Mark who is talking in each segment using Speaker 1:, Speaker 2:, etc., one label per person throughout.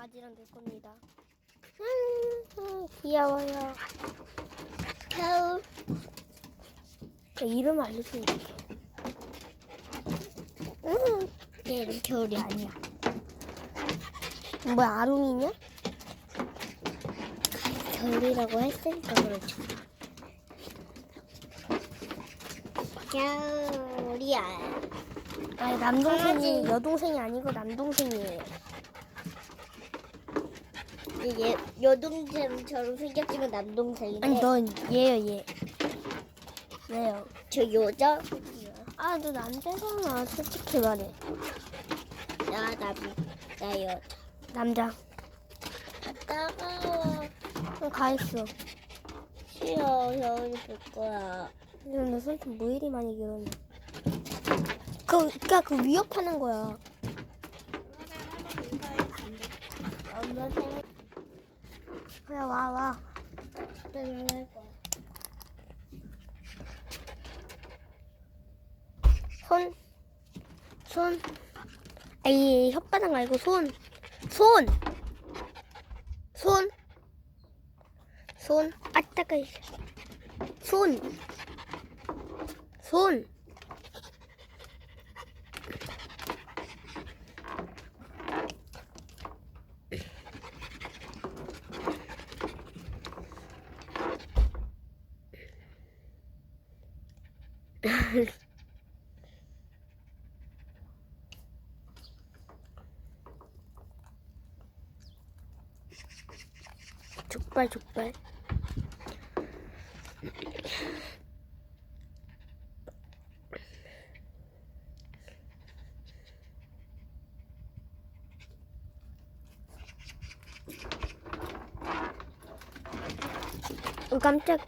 Speaker 1: 강아지랑 될 겁니다. 음, 귀여워요.
Speaker 2: 겨울.
Speaker 1: 그 이름 좋겠어.
Speaker 2: 응. 얘 이름 겨울이 아니야.
Speaker 1: 뭐야, 아롱이냐?
Speaker 2: 겨울이라고 했으니까 그렇죠. 겨울이야.
Speaker 1: 아니, 남동생이. 여동생이 아니고 남동생이에요.
Speaker 2: 얘 여동생처럼 생겼지만 남동생인데
Speaker 1: 아니, 넌 얘요, 얘. 왜요?
Speaker 2: 저 여자
Speaker 1: 아, 너 남자잖아, 솔직히 말해.
Speaker 2: 나 남, 나 여자.
Speaker 1: 남자.
Speaker 2: 따가워.
Speaker 1: 그럼 가 있어.
Speaker 2: 싫어. 겨울이 볼 거야.
Speaker 1: 근데 너 솔직히 뭐 이리 많이 결혼해? 그, 그니까 그 위협하는 거야.
Speaker 2: 엄마 생각
Speaker 1: 그래, 와, 와. 손, 손. 아이, 혓바닥 말고 손. 손! 손. 손. 아, 따가. 손. 손. 족발, 족발. 어, 깜짝.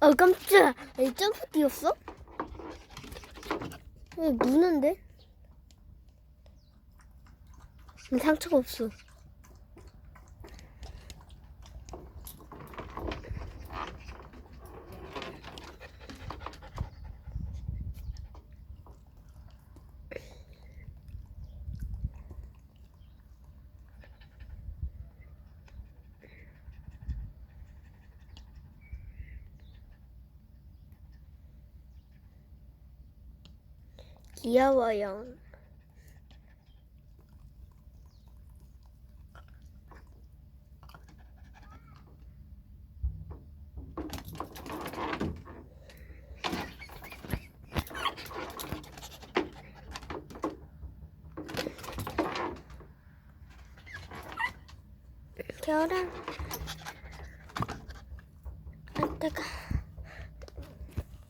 Speaker 1: 어, 깜짝. 이 점프 뛰었어? 왜 무는데? 상처가 없어. 귀여워요. 겨울아. 아, 따가.